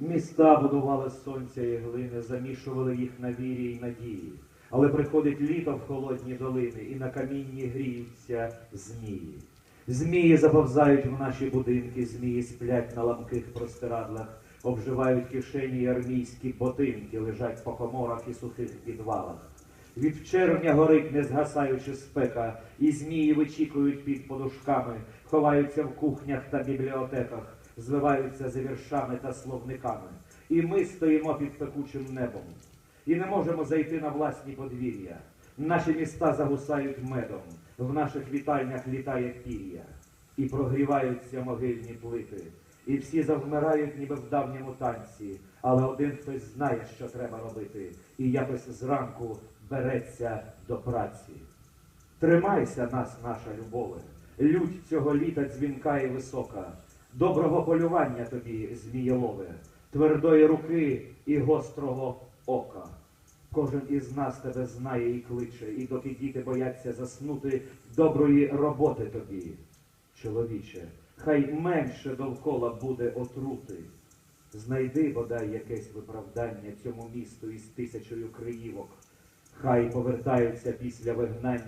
Міста будували сонця і глини, замішували їх на вірі й надії. Але приходить літо в холодні долини, і на камінні гріються змії. Змії заповзають в наші будинки, змії сплять на ламких простирадлах, обживають кишені й армійські ботинки, лежать по коморах і сухих підвалах. Від червня горить не згасаючи спека, і змії вичікують під подушками, ховаються в кухнях та бібліотеках, звиваються за віршами та словниками. І ми стоїмо під пекучим небом, і не можемо зайти на власні подвір'я. Наші міста загусають медом, в наших вітальнях літає пір'я, і прогріваються могильні плити. І всі завмирають, ніби в давньому танці, але один хтось знає, що треба робити, і якось зранку береться до праці. Тримайся нас, наша любове, лють цього літа дзвінка і висока, доброго полювання тобі, змієлове, твердої руки і гострого ока. Кожен із нас тебе знає і кличе, і доки діти бояться заснути, доброї роботи тобі, чоловіче, хай менше довкола буде отрути. Знайди бодай якесь виправдання цьому місту із тисячою криївок. Хай повертаються після вигнання